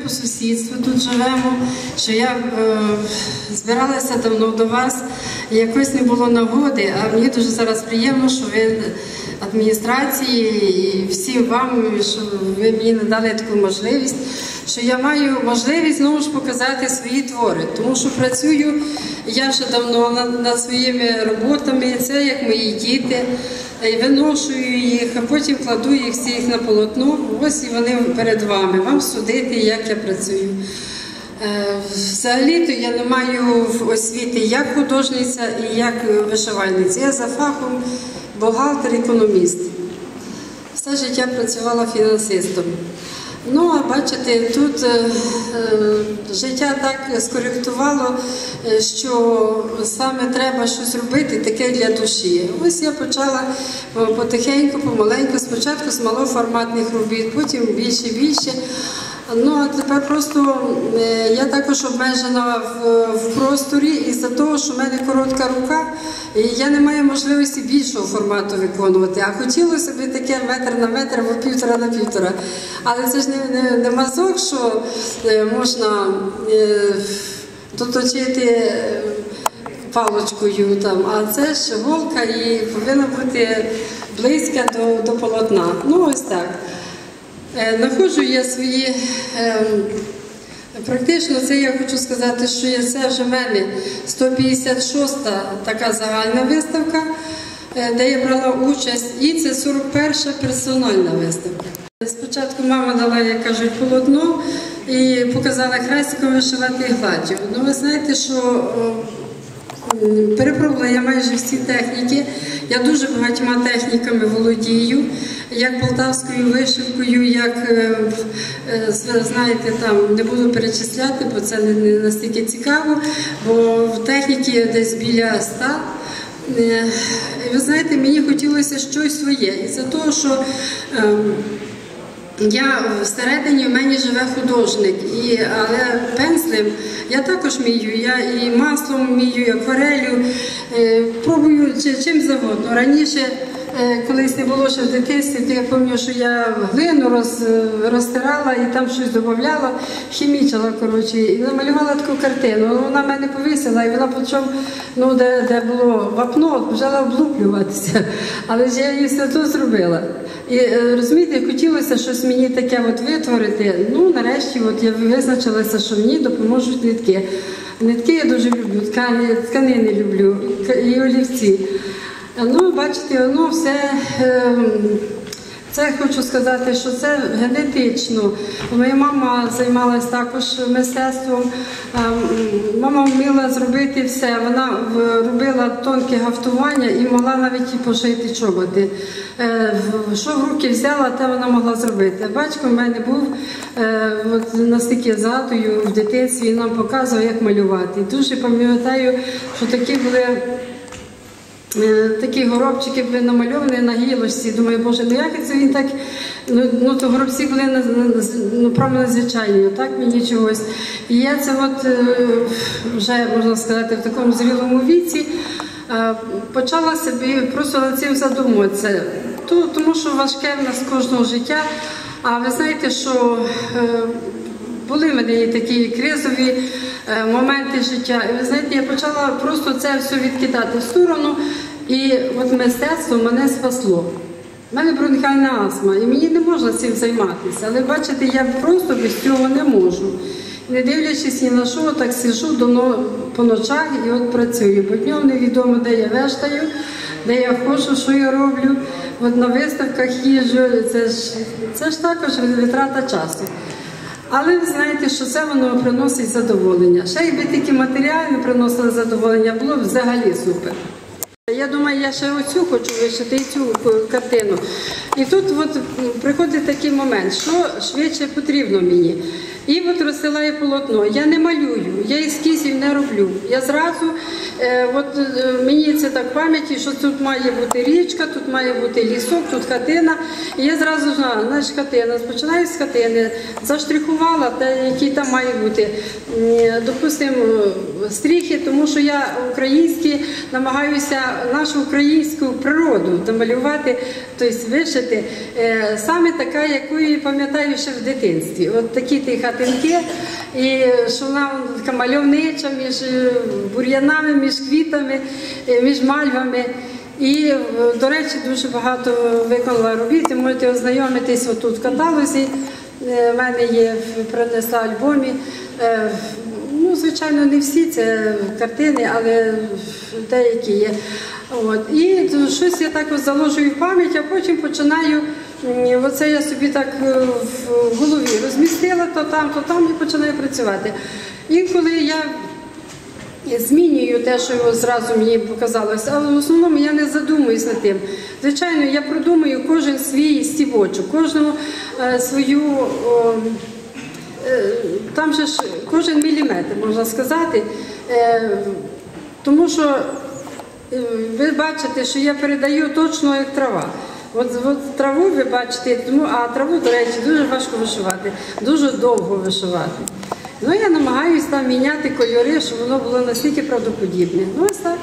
По сусідству тут живемо, що я е, збиралася давно до вас, якось не було нагоди, а мені дуже зараз приємно, що ви адміністрації і всім вам, що ви мені надали таку можливість, що я маю можливість знову ж показати свої твори, тому що працюю я вже давно над, над своїми роботами, це як мої діти. І виношую їх, а потім кладу їх всіх на полотно. Ось і вони перед вами. Вам судити, як я працюю. Е, Взагалі-то я не маю освіти як художниця і як вишивальниця. Я за фахом бухгалтер-економіст. Все життя працювала фінансистом. Ну, а бачите, тут е, е, життя так скоректувало, е, що саме треба щось робити таке для душі. Ось я почала потихеньку, помаленьку, спочатку з малоформатних робіт, потім більше більше. Ну а тепер просто е, я також обмежена в, в просторі із-за того, що в мене коротка рука, і я не маю можливості більшого формату виконувати. А хотілося б таке метр на метр або півтора на півтора. Але це ж не, не, не мазок, що е, можна е, доточити. е, Палочкою там, а це ж голка і повинна бути близька до, до полотна. Ну ось так. Е, Находжу я свої. ем, Практично це я хочу сказати, що це вже в мене 156-та така загальна виставка, е, де я брала участь, і це 41-ша персональна виставка. Спочатку мама дала, як кажуть, полотно і показала хрестиком вишивати гладдю. Ну ви знаєте, що о, М, Перепробувала я майже всі техніки. Я дуже багатьма техніками володію, як полтавською вишивкою, як е, е, знаєте, там не буду перечисляти, бо це не, настільки цікаво, бо в техніки десь біля ста. Е, Ви знаєте, мені хотілося щось своє. І за того, що ем, я всередині в мене живе художник, і, але пензлем я також вмію. Я і маслом вмію, і акварелю, е, пробую чи- чим завгодно. Раніше, е, колись не було ще в дитинстві, то я пам'ятаю, що я глину роз, розтирала і там щось додавала, хімічила, коротше, і намалювала таку картину. Ну, Вона мене повісила, і вона почав, ну, де, де було вапно, почала облуплюватися. Але ж я її все тут зробила. І е, розумієте, хотілося щось мені таке от витворити. Ну, нарешті, от я визначилася, що мені допоможуть нитки. Нитки я дуже люблю, ткани, тканини люблю і, олівці. Ну, бачите, воно все. ем, це хочу сказати, що це генетично. Моя мама займалася також мистецтвом. Ем, Мама вміла зробити все. Вона робила тонке гафтування і могла навіть і пошити чоботи. Е, Що в руки взяла, те вона могла зробити. Батько в мене був е, от, настільки згадую в дитинстві, і нам показував, як малювати. Дуже пам'ятаю, що такі були. Е, Такі горобчики були намальовані на гілочці. Думаю, боже, ну як це він так. Ну, ну то горобці були ну, правда надзвичайні, так мені чогось. І я це от е, вже можна сказати в такому зрілому віці е, почала собі просто над цим задумуватися. То- Тому що важке в нас кожного життя. А ви знаєте, що були в мене і такі кризові моменти життя. І ви знаєте, я почала просто це все відкидати в сторону, і от мистецтво мене спасло. У мене бронхіальна астма, і мені не можна цим займатися. Але бачите, я просто без цього не можу. Не дивлячись ні на що, так сижу по ночах і от працюю. Бо днем невідомо, де я вештаю, де я ходжу, що я роблю. От на виставках їжджу, це ж, це ж також витрата часу. Але ви знаєте, що це воно приносить задоволення. Ще якби тільки матеріально приносили задоволення, було б взагалі супер. Я думаю, я ще оцю хочу вишити і цю картину. І тут от приходить такий момент, що швидше потрібно мені. І от розсилаю полотно. Я не малюю, я ескізів не роблю. Я зразу От е, мені це так в пам'яті, що тут має бути річка, тут має бути лісок, тут хатина. І я зразу знала, знаєш, хатина. Починаю з хатини, заштрихувала те, які там має бути. Допустимо, стріхи, тому що я українські намагаюся нашу українську природу домалювати, тобто вишити. Е, Саме така, яку пам'ятаю ще в дитинстві. От такі ті хатинки, і що вона така мальовнича між е, бур'янами, між квітами, е, між мальвами. І, е, до речі, дуже багато виконала робіт. і Можете ознайомитись отут в каталозі. В мене є принесла альбомі. Ну, звичайно, не всі це картини, але деякі є. От. І щось я так заложую в пам'ять, а потім починаю. Оце я собі так е, в голові розмістила то там, то там і починаю працювати. Інколи я змінюю те, що зразу мені показалось, але в основному я не задумуюсь над тим. Звичайно, я продумую кожен свій стівочок, кожну е, свою. о, е, там же ж кожен міліметр, можна сказати, е, тому що ви бачите, що я передаю точно як трава. От, от траву ви бачите, тому, а траву, до речі, дуже важко вишивати, дуже довго вишивати. Ну, я намагаюся там міняти кольори, щоб воно було настільки правдоподібне. Ну, ось так.